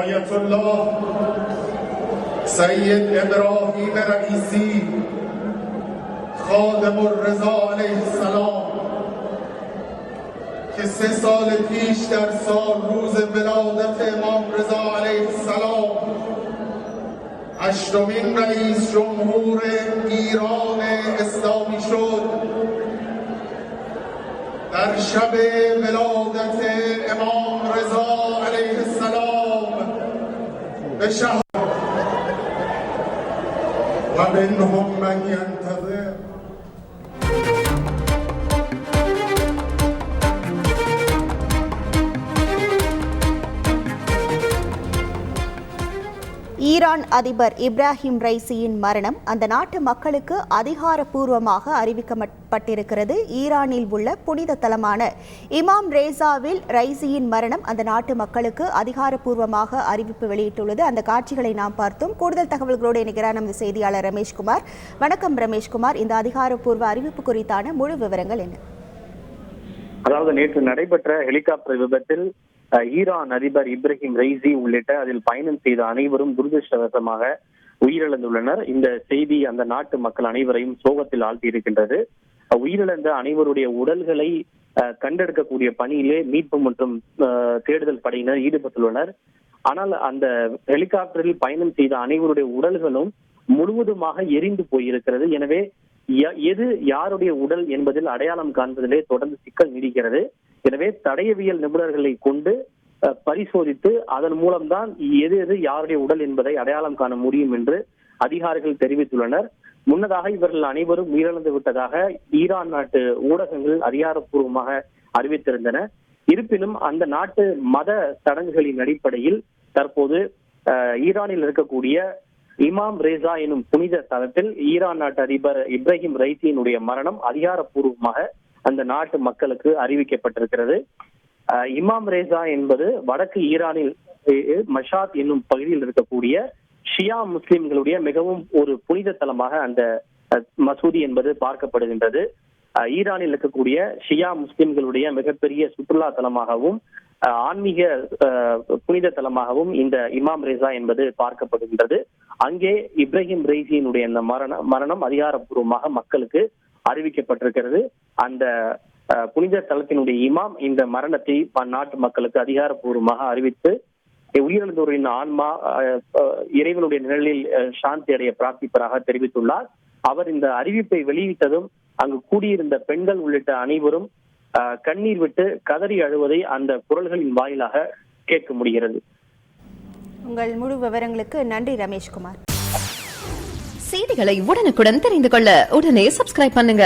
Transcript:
آیت الله. سید ابراهیم رئیسی. خادم الرضا علیه السلام. که سه سال پیش در سال روز ولادت امام رضا علیه السلام. هشتمین رئیس جمهور ایران اسلامی شد. در شب ولادت شهر ومنهم من ينتظر. Iran அதிபர் இப்ராஹிம் ரைசியின் மரணம் அந்த நாட்டு மக்களுக்கு அதிகாரப்பூர்வமாக அறிவிக்கப்பட்டிருக்கிறது. ஈரானில் உள்ள புனித தலமான இமாம் ரேசாவில் ரைசியின் மரணம் அந்த நாட்டு மக்களுக்கு அதிகாரப்பூர்வமாக அறிவிப்பு வெளியிட்டுள்ளது. அந்த காட்சிகளை நாம் பார்த்தோம். கூடுதல் தகவல்களோடு இணைகிறார் நமது செய்தியாளர் ரமேஷ்குமார். வணக்கம் ரமேஷ்குமார். இந்த அதிகாரப்பூர்வ அறிவிப்பு குறித்தான முழு விவரங்கள் என்ன? அதாவது நேற்று நடைபெற்ற ஹெலிகாப்டர் விபத்தில் ஈரான் அதிபர் இப்ராஹிம் ரைசி உள்ளிட்ட அதில் பயணம் செய்த அனைவரும் துரதிருஷ்டவசமாக உயிரிழந்துள்ளனர். இந்த செய்தி அந்த நாட்டு மக்கள் அனைவரையும் சோகத்தில் ஆழ்த்தியிருக்கின்றது. அஹ், உயிரிழந்த அனைவருடைய உடல்களை கண்டெடுக்கக்கூடிய பணியிலே மீட்பு மற்றும் தேடுதல் படையினர் ஈடுபட்டுள்ளனர். ஆனால் அந்த ஹெலிகாப்டரில் பயணம் செய்த அனைவருடைய உடல்களும் முழுவதுமாக எரிந்து போயிருக்கிறது. எனவே எது யாருடைய உடல் என்பதில் அடையாளம் காண்பதிலே தொடர்ந்து சிக்கல் நீடிக்கிறது. எனவே தடயவியல் நிபுணர்களை கொண்டு பரிசோதித்து அதன் மூலம்தான் எது எது யாருடைய உடல் என்பதை அடையாளம் காண முடியும் என்று அதிகாரிகள் தெரிவித்துள்ளனர். முன்னதாக இவர்கள் அனைவரும் உயிரிழந்து விட்டதாக ஈரான் நாட்டு ஊடகங்கள் அதிகாரப்பூர்வமாக அறிவித்திருந்தன. இருப்பினும் அந்த நாட்டு மத சடங்குகளின் அடிப்படையில் தற்போது ஈரானில் இருக்கக்கூடிய இமாம் ரேசா எனும் புனித தலத்தில் ஈரான் நாட்டு அதிபர் இப்ராஹிம் ரைசியினுடைய மரணம் அதிகாரப்பூர்வமாக அந்த நாட்டு மக்களுக்கு அறிவிக்கப்பட்டிருக்கிறது. இமாம் ரேசா என்பது வடக்கு ஈரானில் மஷாத் என்னும் பகுதியில் இருக்கக்கூடிய ஷியா முஸ்லிம்களுடைய மிகவும் ஒரு புனித தலமாக அந்த மசூதி என்பது பார்க்கப்படுகின்றது. ஈரானில் இருக்கக்கூடிய ஷியா முஸ்லிம்களுடைய மிகப்பெரிய சுற்றுலா தலமாகவும் ஆன்மீக அஹ், புனித தலமாகவும் இந்த இமாம் ரேசா என்பது பார்க்கப்படுகின்றது. அங்கே இப்ராஹிம் ரெய்சியினுடைய அந்த மரணம் மரணம் அதிகாரப்பூர்வமாக மக்களுக்கு அறிவிக்கப்பட்டிருக்கிறது. அந்த புனித தலத்தினுடைய இமாம் இந்த மரணத்தை நாட்டு மக்களுக்கு அதிகாரப்பூர்வமாக அறிவித்து உயிரிழந்தோரின் ஆன்மா அஹ், இறைவனுடைய நிழலில் அஹ், சாந்தி அடைய பிரார்த்திப்பதாக தெரிவித்துள்ளார். அவர் இந்த அறிவிப்பை வெளியிட்டதும் அங்கு கூடியிருந்த பெண்கள் உள்ளிட்ட அனைவரும் கண்ணீர் விட்டு கதறி அழுவதை அந்த குரல்களின் வாயிலாக கேட்க முடிகிறது. உங்கள் முழு விவரங்களுக்கு நன்றி ரமேஷ்குமார். செய்திகளை உடனுக்குடன் தெரிந்து கொள்ள உடனே சப்ஸ்கிரைப் பண்ணுங்க.